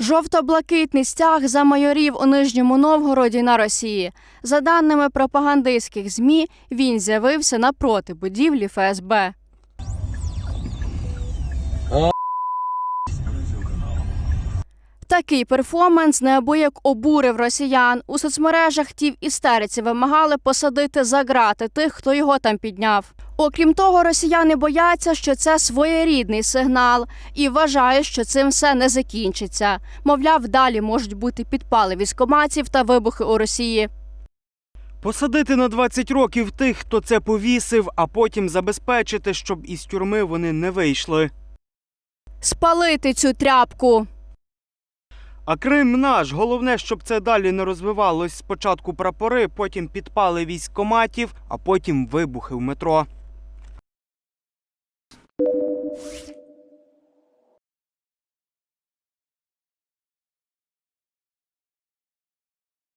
Жовто-блакитний стяг за майорів у Нижньому Новгороді на Росії. За даними пропагандистських ЗМІ, він з'явився напроти будівлі ФСБ. Такий перформанс неабияк обурив росіян. У соцмережах ті в істериці вимагали посадити за грати тих, хто його там підняв. Окрім того, росіяни бояться, що це своєрідний сигнал, і вважають, що цим все не закінчиться. Мовляв, далі можуть бути підпали військоматів та вибухи у Росії. Посадити на 20 років тих, хто це повісив, а потім забезпечити, щоб із тюрми вони не вийшли. Спалити цю тряпку. А Крим наш. Головне, щоб це далі не розвивалось. Спочатку прапори, потім підпали військоматів, а потім вибухи в метро.